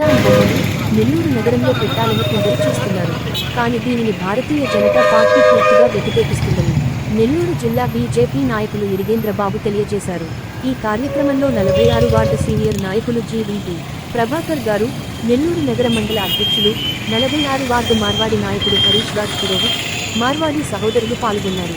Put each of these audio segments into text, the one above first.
సుల్తాన్ నెల్లూరు నగరంలో పెట్టాలని కొందరు చూస్తున్నారు. కానీ దీనిని భారతీయ జనతా పార్టీ పూర్తిగా వ్యతిరేకిస్తుందని నెల్లూరు జిల్లా బీజేపీ నాయకులు ఇరిగేంద్ర బాబు తెలియజేశారు. ఈ కార్యక్రమంలో నలభై ఆరు వార్డు సీనియర్ నాయకులు జీవీపీ ప్రభాకర్ గారు నెల్లూరు నగర మండల అధ్యక్షులు నలభై ఆరు వార్డు మార్వాడి నాయకుడు హరీష్ రాజ్ పురోహిత్ మార్వాడి సహోదరులు పాల్గొన్నారు.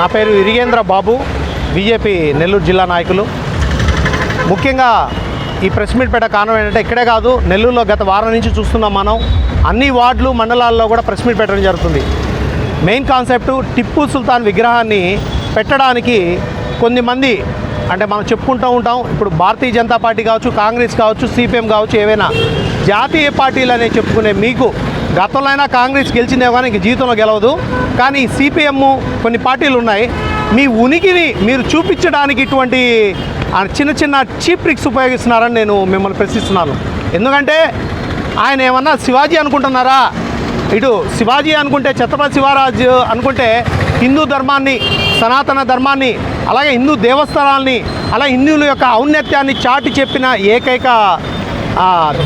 నా పేరు ఇరిగేంద్ర బాబు బీజేపీ నెల్లూరు జిల్లా నాయకులు. ముఖ్యంగా ఈ ప్రెస్ మీట్ పెట్ట కారణం ఏంటంటే ఇక్కడే కాదు నెల్లూరులో గత వారం నుంచి చూస్తున్నాం మనం. అన్ని వార్డులు మండలాల్లో కూడా ప్రెస్ మీట్ పెట్టడం జరుగుతుంది. మెయిన్ కాన్సెప్ట్ టిప్పు సుల్తాన్ విగ్రహాన్ని పెట్టడానికి కొన్ని మంది అంటే మనం చెప్పుకుంటూ ఉంటాం ఇప్పుడు భారతీయ జనతా పార్టీ కావచ్చు కాంగ్రెస్ కావచ్చు సిపిఎం కావచ్చు ఏవైనా జాతీయ పార్టీలు అనేవి చెప్పుకునే మీకు గతంలో అయినా కాంగ్రెస్ గెలిచిందే కానీ ఇంక జీవితంలో గెలవదు. కానీ సిపిఎం కొన్ని పార్టీలు ఉన్నాయి. మీ ఉనికిని మీరు చూపించడానికి ఇటువంటి చిన్న చిన్న చీప్ ట్రిక్స్ ఉపయోగిస్తున్నారని నేను మిమ్మల్ని ప్రశ్నిస్తున్నాను. ఎందుకంటే ఆయన ఏమన్నా శివాజీ అనుకుంటున్నారా? ఇటు శివాజీ అనుకుంటే ఛత్రపతి శివరాజు అనుకుంటే హిందూ ధర్మాన్ని సనాతన ధర్మాన్ని అలాగే హిందూ దేవస్థానాల్ని అలా హిందువుల యొక్క ఔన్నత్యాన్ని చాటి చెప్పిన ఏకైక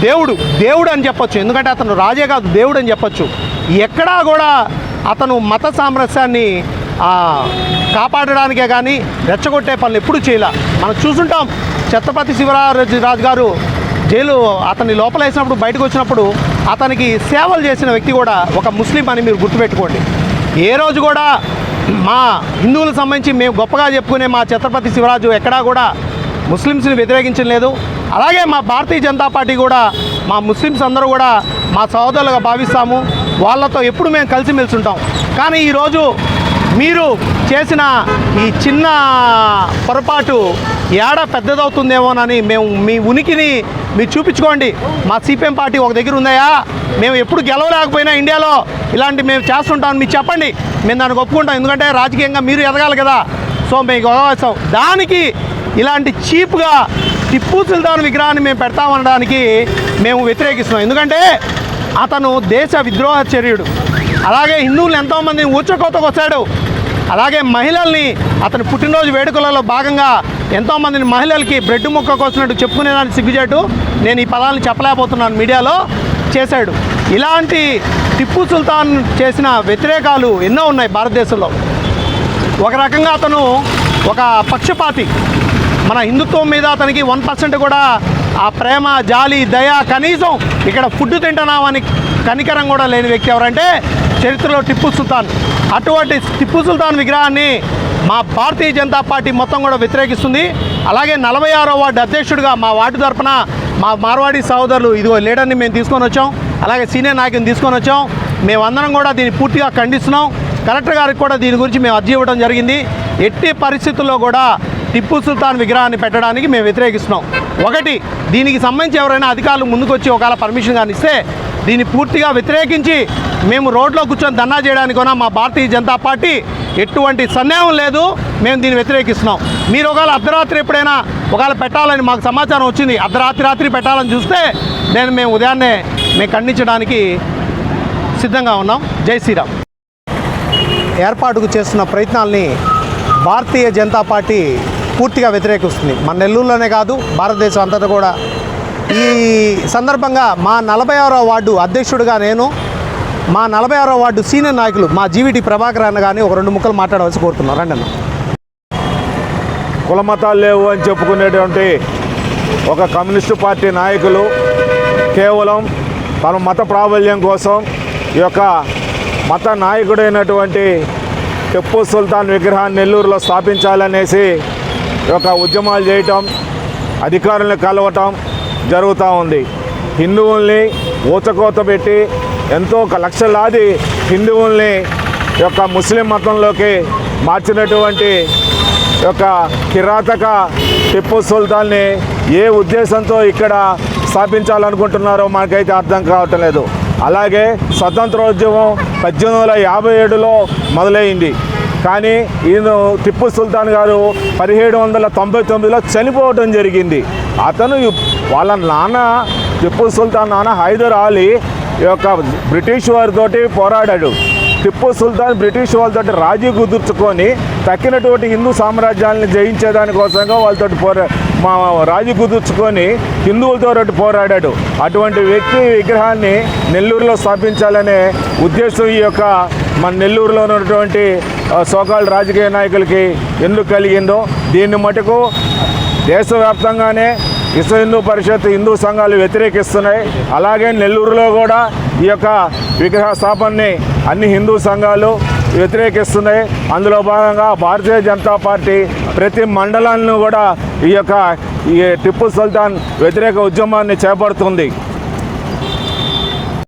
దేవుడు దేవుడు అని చెప్పొచ్చు. ఎందుకంటే అతను రాజే కాదు దేవుడు అని చెప్పొచ్చు. ఎక్కడా కూడా అతను మత సామరస్యాన్ని కాపాడడానికే కానీ రెచ్చగొట్టే పనులు ఎప్పుడు చేయలే. మనం చూసుంటాం ఛత్రపతి శివరాజు రాజు గారు జైలు అతన్ని లోపల వేసినప్పుడు బయటకు వచ్చినప్పుడు అతనికి సేవలు చేసిన వ్యక్తి కూడా ఒక ముస్లిం అని మీరు గుర్తుపెట్టుకోండి. ఏ రోజు కూడా మా హిందువులకు సంబంధించి మేము గొప్పగా చెప్పుకునే మా ఛత్రపతి శివరాజు ఎక్కడా కూడా ముస్లిమ్స్ని వ్యతిరేకించలేదు అలాగే మా భారతీయ జనతా పార్టీ కూడా మా ముస్లిమ్స్ అందరూ కూడా మా సహోదరులుగా భావిస్తాము. వాళ్ళతో ఎప్పుడు మేము కలిసిమెలిసి ఉంటాం. కానీ ఈరోజు మీరు చేసిన ఈ చిన్న పొరపాటు ఏడ పెద్దదవుతుందేమోనని మేము మీ ఉనికిని మీరు చూపించుకోండి. మా సిపిఎం పార్టీ ఒక దగ్గర ఉందయా మేము ఎప్పుడు గెలవలేకపోయినా ఇండియాలో ఇలాంటి మేము చేస్తుంటాం మీరు చెప్పండి. మేము దానికి ఒప్పుకుంటాం. ఎందుకంటే రాజకీయంగా మీరు ఎదగాలి కదా. సో మీకు అవకాశం. దానికి ఇలాంటి చీప్గా టిప్పు సుల్తాన్ విగ్రహాన్ని మేము పెడతామనడానికి మేము వ్యతిరేకిస్తున్నాం. ఎందుకంటే అతను దేశ విద్రోహ చర్యుడు. అలాగే హిందువులు ఎంతోమంది ఊచకోతకు వచ్చాడు. అలాగే మహిళల్ని అతని పుట్టినరోజు వేడుకలలో భాగంగా ఎంతోమందిని మహిళలకి బ్రెడ్ ముక్క కోసినట్టు చెప్పుకునేదాన్ని సిగ్గుచేటు. నేను ఈ పదాలను చెప్పలేకపోతున్నాను మీడియాలో చేశాడు. ఇలాంటి టిప్పు సుల్తాన్ చేసిన వ్యతిరేకాలు ఎన్నో ఉన్నాయి భారతదేశంలో. ఒక రకంగా అతను ఒక పక్షపాతి. మన హిందుత్వం మీద అతనికి వన్ పర్సెంట్ కూడా ఆ ప్రేమ జాలి దయ కనీసం ఇక్కడ ఫుడ్ తింటున్నామని కనికరం కూడా లేని వ్యక్తి ఎవరంటే చరిత్రలో టిప్పు సుల్తాన్. అటువంటి టిప్పు సుల్తాన్ విగ్రహాన్ని మా భారతీయ జనతా పార్టీ మొత్తం కూడా వ్యతిరేకిస్తుంది. అలాగే నలభై ఆరో వార్డు అధ్యక్షుడిగా మా వార్డు తరఫున మా మార్వాడి సహోదరులు ఇదిగో లీడర్ని మేము తీసుకొని వచ్చాం. అలాగే సీనియర్ నాయకుని తీసుకొని వచ్చాం. మేమందరం కూడా దీన్ని పూర్తిగా ఖండిస్తున్నాం. కలెక్టర్ గారికి కూడా దీని గురించి మేము అర్జీ ఇవ్వడం జరిగింది. ఎట్టి పరిస్థితుల్లో కూడా టిప్పు సుల్తాన్ విగ్రహాన్ని పెట్టడానికి మేము వ్యతిరేకిస్తున్నాం. ఒకటి దీనికి సంబంధించి ఎవరైనా అధికారులు ముందుకొచ్చి ఒకవేళ పర్మిషన్ కానీ ఇస్తే దీన్ని పూర్తిగా వ్యతిరేకించి మేము రోడ్లో కూర్చొని ధర్నా చేయడానికి కూడా మా భారతీయ జనతా పార్టీ ఎటువంటి సందేహం లేదు. మేము దీన్ని వ్యతిరేకిస్తున్నాం. మీరు ఒకవేళ అర్ధరాత్రి ఎప్పుడైనా ఒకవేళ పెట్టాలని మాకు సమాచారం వచ్చింది అర్ధరాత్రి రాత్రి పెట్టాలని చూస్తే నేను మేము ఉదయాన్నే మేము ఖండించడానికి సిద్ధంగా ఉన్నాం. జై శ్రీరామ్. ఏర్పాటుకు చేస్తున్న ప్రయత్నాల్ని భారతీయ జనతా పార్టీ పూర్తిగా వ్యతిరేకిస్తుంది. మన నెల్లూరులోనే కాదు భారతదేశం అంతటా కూడా. ఈ సందర్భంగా మా నలభై ఆరో వార్డు అధ్యక్షుడిగా నేను మా నలభై ఆరో వార్డు సీనియర్ నాయకులు మా జీవిటి ప్రభాకర్ అన్న కానీ ఒక రెండు ముక్కలు మాట్లాడవలసి కోరుతున్నాను రండి అన్న. కులమతాలు లేవు అని చెప్పుకునేటువంటి ఒక కమ్యూనిస్టు పార్టీ నాయకులు కేవలం తన మత ప్రాబల్యం కోసం ఈ యొక్క మత నాయకుడైనటువంటి టిప్పు సుల్తాన్ విగ్రహాన్ని నెల్లూరులో స్థాపించాలనేసి యొక్క ఉద్యమాలు చేయటం అధికారులను కలవటం జరుగుతూ ఉంది. హిందువుల్ని ఊచకోత పెట్టి ఎంతో ఒక లక్షలాది హిందువుల్ని యొక్క ముస్లిం మతంలోకి మార్చినటువంటి యొక్క కిరాతక టిప్పు సుల్తాన్ని ఏ ఉద్దేశంతో ఇక్కడ స్థాపించాలనుకుంటున్నారో మనకైతే అర్థం కావటం లేదు. అలాగే స్వతంత్రోద్యమం పద్దెనిమిది వందల యాభై ఏడులో మొదలైంది. కానీ ఈయన టిప్పు సుల్తాన్ గారు పదిహేడు వందల తొంభై తొమ్మిదిలో చనిపోవడం జరిగింది. అతను వాళ్ళ నాన్న టిప్పు సుల్తాన్ నాన్న హైదర్ అలీ యొక్క బ్రిటిష్ వారితోటి పోరాడాడు. టిప్పు సుల్తాన్ బ్రిటిష్ వాళ్ళతో రాజీ కుదుర్చుకొని తక్కినటువంటి హిందూ సామ్రాజ్యాలను జయించేదానికోసంగా వాళ్ళతో పోరా మా రాజీ కుదుర్చుకొని హిందువులతో పోరాడాడు. అటువంటి వ్యక్తి విగ్రహాన్ని నెల్లూరులో స్థాపించాలనే ఉద్దేశం ఈ యొక్క మన నెల్లూరులో ఉన్నటువంటి ఆ, సోకాల్ రాజకీయ నాయకులకి ఎందుకు కలిగిందో దీన్ని మటుకు దేశవ్యాప్తంగానే విశ్వ హిందూ పరిషత్ హిందూ సంఘాలు వ్యతిరేకిస్తున్నాయి. అలాగే నెల్లూరులో కూడా ఈ యొక్క విగ్రహ స్థాపనని అన్ని హిందూ సంఘాలు వ్యతిరేకిస్తున్నాయి. అందులో భాగంగా భారతీయ జనతా పార్టీ ప్రతి మండలాలను కూడా ఈ యొక్క ఈ టిప్పు సుల్తాన్ వ్యతిరేక ఉద్యమాన్ని చేపడుతుంది.